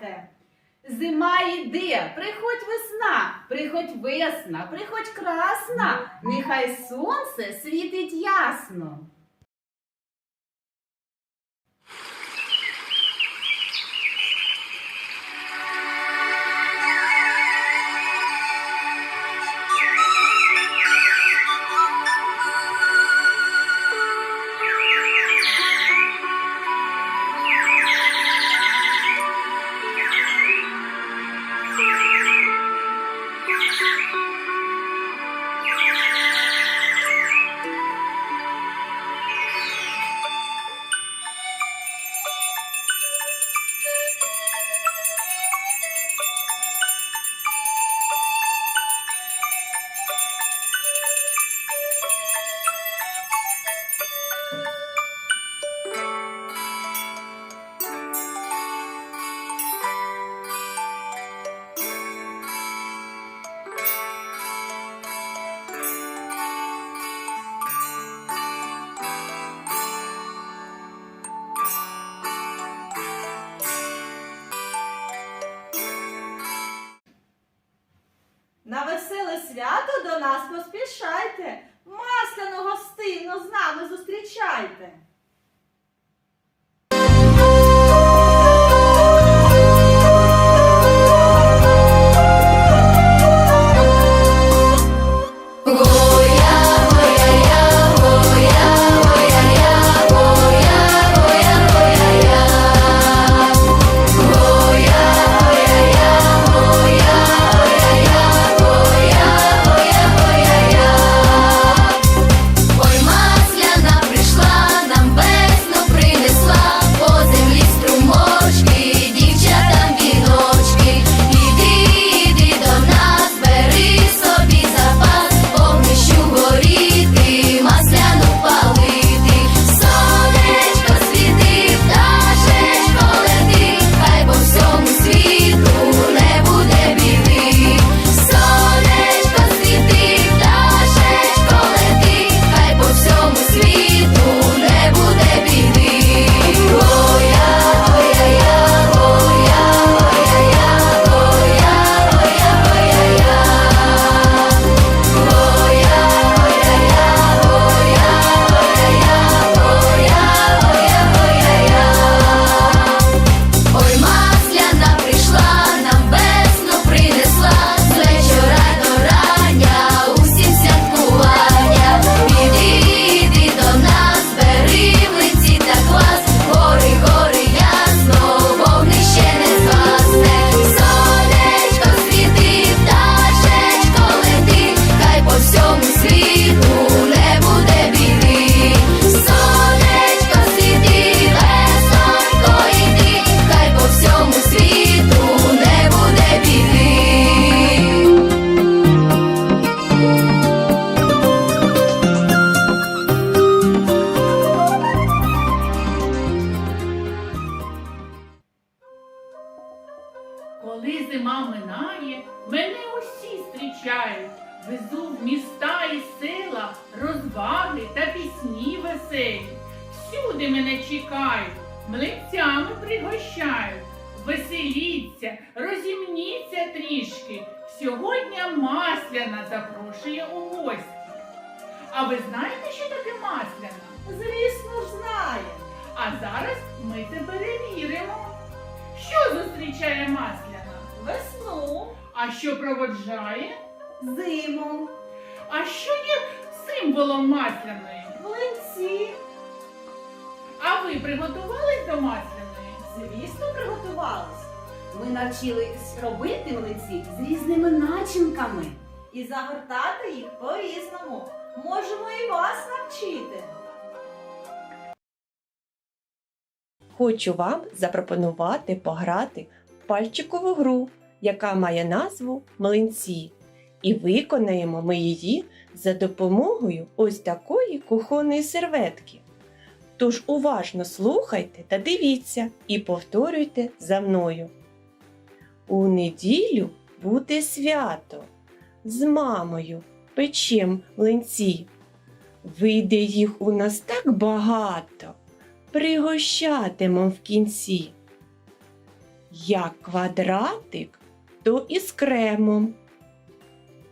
зустрічайте. Зима йде, приходь весна, приходь весна, приходь красна, нехай сонце світить ясно. Нас поспішайте. Масляну гостинно з нами зустрічайте. Млинцями пригощають. Веселіться, розімніться трішки. Сьогодні масляна запрошує у гості. А ви знаєте, що таке масляна? Звісно ж знає. А зараз ми це перевіримо. Що зустрічає масляна? Весну, А що проводжає? зиму, А що є символом масляної? млинці. А ви приготувались до масляної? Звісно, приготувались. Ми навчились робити млинці з різними начинками. І загортати їх по-різному. Можемо і вас навчити. Хочу вам запропонувати пограти в пальчикову гру, яка має назву Млинці. І виконаємо ми її за допомогою ось такої кухонної серветки. Тож уважно слухайте та дивіться і повторюйте за мною. У неділю буде свято. З мамою печем млинці. Вийде їх у нас так багато, пригощатимем в кінці. Як квадратик, то і з кремом.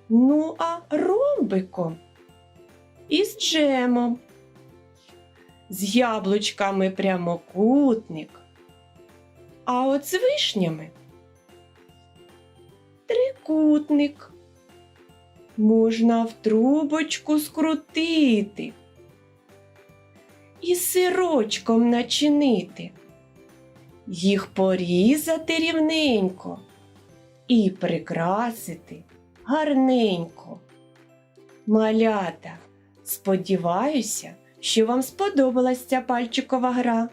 Ну, а ромбиком із джемом. З яблучками прямокутник. А от з вишнями трикутник. Можна в трубочку скрутити і сирочком начинити, їх порізати рівненько і прикрасити гарненько. Малята, сподіваюся, що вам сподобалась ця пальчикова гра.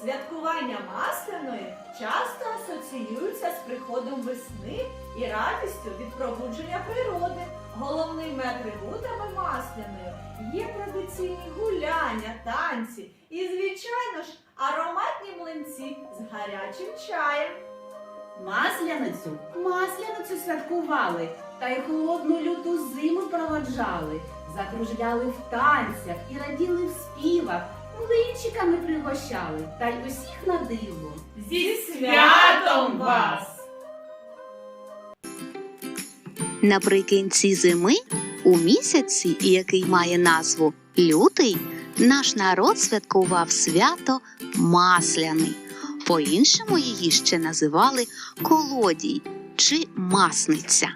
Святкування масляної часто асоціюються з приходом весни і радістю від пробудження природи. Головними атрибутами масляної є традиційні гуляння, танці і, звичайно ж, ароматні млинці з гарячим чаєм. Масляницю, масляницю святкували, та й холодну люту зиму проводжали, закружляли в танцях і раділи в співах, млинчиками пригощали, та й усіх на диво. Зі святом вас! Наприкінці зими, у місяці, який має назву лютий, наш народ святкував свято Масляний. По-іншому її ще називали колодій чи масниця.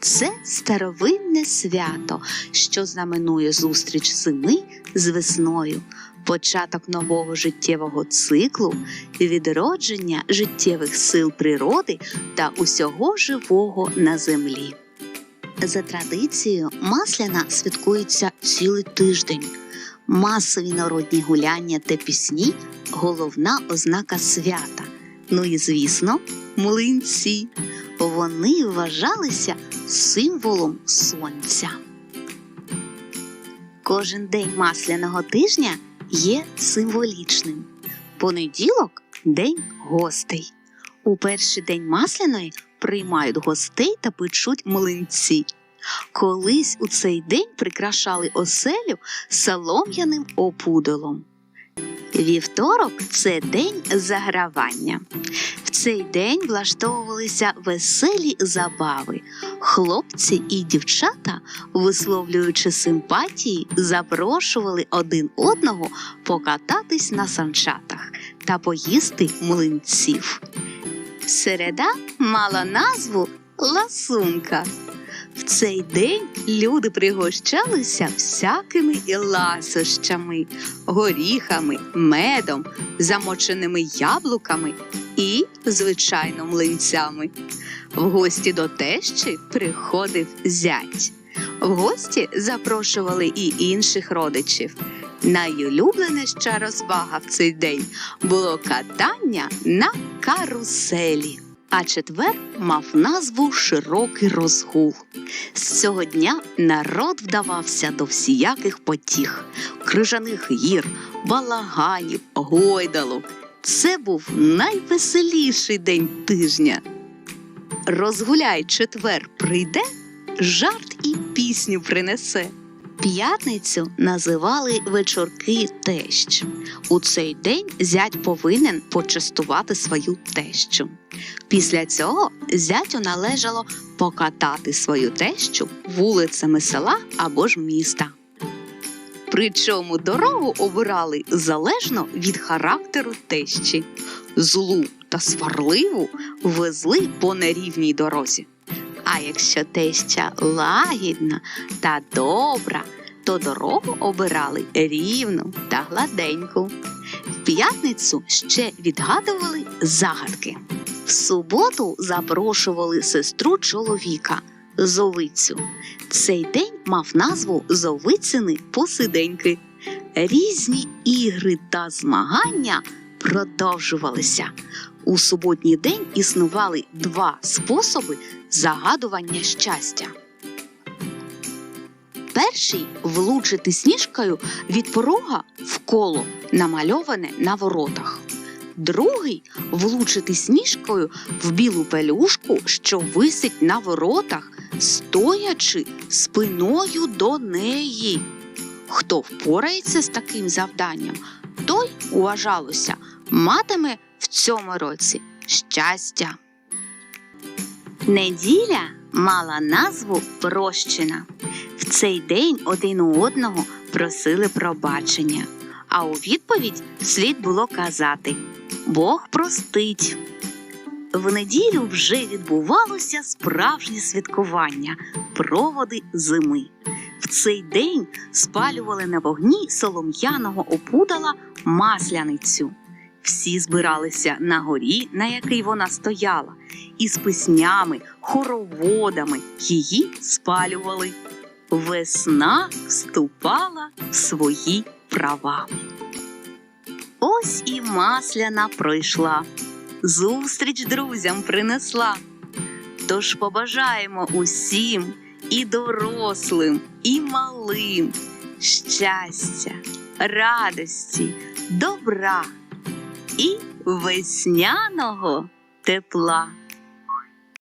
Це старовинне свято, що знаменує зустріч зими з весною, початок нового життєвого циклу, відродження життєвих сил природи та усього живого на землі. За традицією, масляна святкується цілий тиждень. Масові народні гуляння та пісні головна ознака свята. Ну і звісно, млинці. Вони вважалися символом сонця. Кожен день масляного тижня є символічним. Понеділок день гостей. У перший день масляної приймають гостей та печуть млинці. Колись у цей день прикрашали оселю солом'яним опудолом. Вівторок це день загравання. В цей день влаштовувалися веселі забави. Хлопці і дівчата, висловлюючи симпатії, запрошували один одного покататись на санчатах та поїсти млинців. Середа мала назву Ласунка. В цей день люди пригощалися всякими ласощами, горіхами, медом, замоченими яблуками і, звичайно, млинцями. В гості до тещі приходив зять. В гості запрошували і інших родичів. Найулюбленіша розвага в цей день було катання на каруселі. А четвер мав назву Широкий розгул. З цього дня народ вдавався до всіяких потіх, крижаних гір, балаганів, гойдалок. Це був найвеселіший день тижня. Розгуляй четвер прийде, жарт і пісню принесе. П'ятницю називали вечорки тещ. У цей день зять повинен почастувати свою тещу. Після цього зятю належало покатати свою тещу вулицями села або ж міста. Причому дорогу обирали залежно від характеру тещі. Злу та сварливу везли по нерівній дорозі. А якщо теща лагідна та добра, то дорогу обирали рівну та гладеньку. В п'ятницю ще відгадували загадки. В суботу запрошували сестру чоловіка Зовицю. Цей день мав назву Зовицини посиденьки. Різні ігри та змагання продовжувалися. У суботній день існували два способи загадування щастя. Перший влучити сніжкою від порога в коло, намальоване на воротах. Другий влучити сніжкою в білу пелюшку, що висить на воротах, стоячи спиною до неї. Хто впорається з таким завданням, той, вважалося, матиме в цьому році щастя. Неділя мала назву Прощина. В цей день один у одного просили пробачення, а у відповідь слід було казати Бог простить. В неділю вже відбувалося справжнє святкування проводи зими. В цей день спалювали на вогні солом'яного опудала масляницю. Всі збиралися на горі, на якій вона стояла, і з піснями, хороводами її спалювали. Весна вступала в свої права. Ось і масляна пройшла, зустріч друзям принесла. Тож побажаємо усім і дорослим, і малим щастя, радості, добра і весняного тепла.